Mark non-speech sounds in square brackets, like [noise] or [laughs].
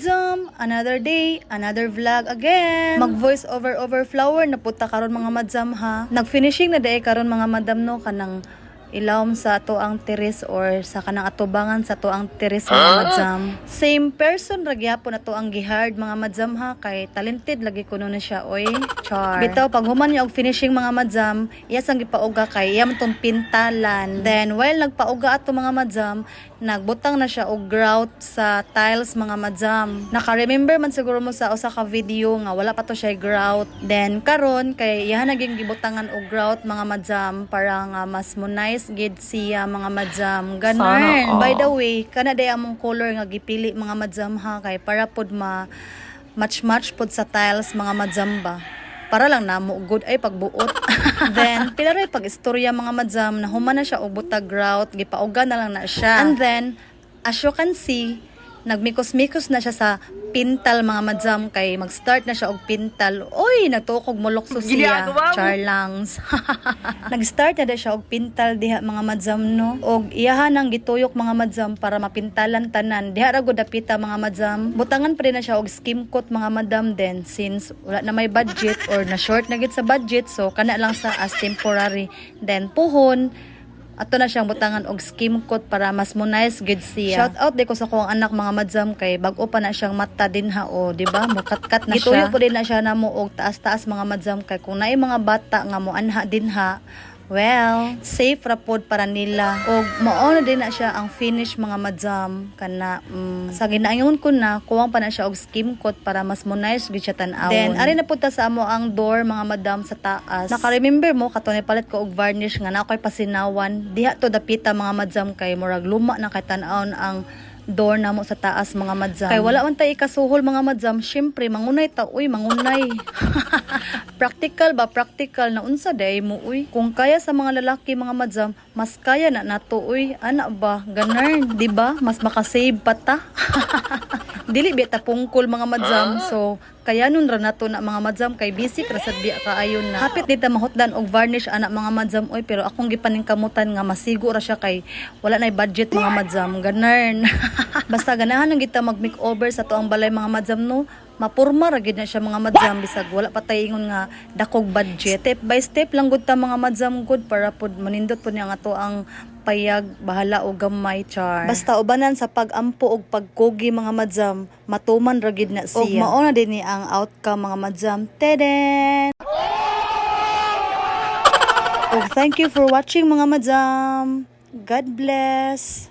madzam, another day, another vlog again. Mag voice over over flower na puta karon mga madzam ha. Nag-finishing na day karon mga madam no kanang ilawom sa ato ang teres or sa kanang atubangan sa ato ang teres mga madzam. Same person ra gyapon ato ang gihard mga madzam ha kay talented lagi kuno na siya oy. Char. Bitaw pag human niya og finishing mga madzam, iya sang gipauga kay iya man tong pintalan. Then while nagpauga ato mga madzam, nagbutang na siya og grout sa tiles mga madzam. Naka-remember man siguro mo sa usa ka video nga wala pa to siya grout. Then karon kay iya naging gibutangan og grout mga madzam para nga mas mo nice gid siya mga madzam. Ganun. By the way, kana day among color nga gipili mga madzam ha kay para pod ma match-match pod sa tiles mga madzam ba para lang namo good ay pagbuot. [laughs] then pila ray pag istorya mga madzam na human na siya og butag grout, gipauga na lang na siya. And then as you can see, nagmikos-mikos na siya sa pintal mga madzam kay mag-start na siya og pintal. Oy, nagtukog mo lokso siya. Mo. Charlangs. [laughs] Nag-start na siya og pintal diha mga madzam no. Og iyahan ang gituyok mga madzam para mapintalan tanan. Diha ra gud dapita mga madzam. Butangan pa rin na siya og skim coat mga madam then since wala na may budget or na short na gid sa budget so kana lang sa as temporary. Then puhon ato na siyang butangan og skim coat para mas nice gid siya. Shout out di ko sa kong anak mga madzam kay bag-o pa na siyang mata din ha o, di ba? Mukat-kat na siya. Gituyo po din na siya na mo og taas-taas mga madzam kay kung naay mga bata nga mo anha din ha, Well, safe ra pod para nila. Og mao na din na siya ang finish mga madzam kana mm, sa ginaingon ko na kuwang pa na siya og skim coat para mas mo nice gid siya tan-awon. Then ari na punta sa amo ang door mga madam sa taas. Naka-remember mo katunay palit ko og varnish nga na ako'y pasinawan. Diha to dapita mga madzam kay murag luma na kay tan-awon ang door na mo sa taas mga madzam. Kay wala man tay ikasuhol mga madzam, syempre mangunay ta uy, mangunay. [laughs] practical ba practical na unsa day mo uy. Kung kaya sa mga lalaki mga madzam, mas kaya na nato uy. Ana ba? Ganern, di ba? Mas makasave pa ta. [laughs] Dili biya ta pungkol mga madzam. So, kaya nun ra nato na mga madzam kay busy ra sad biya kaayon na. Hapit dita mahutdan og varnish ana mga madzam oy pero akong gipaningkamutan nga masigo ra siya kay wala nay budget mga madzam. Ganern. [laughs] Basta ganahan lang kita mag makeover sa tuang balay mga madzam no. Mapurma ra gid na siya mga madzam bisag wala pa tay ingon nga dakog budget. Step by step lang gud ta mga madzam gud para pod manindot pod niya nga to ang payag bahala o gamay char. Basta ubanan sa pagampo og pagkugi mga madzam, matuman ra gid na siya. Og mao na din ni ang outcome mga madzam. Teden. Og thank you for watching mga madzam. God bless.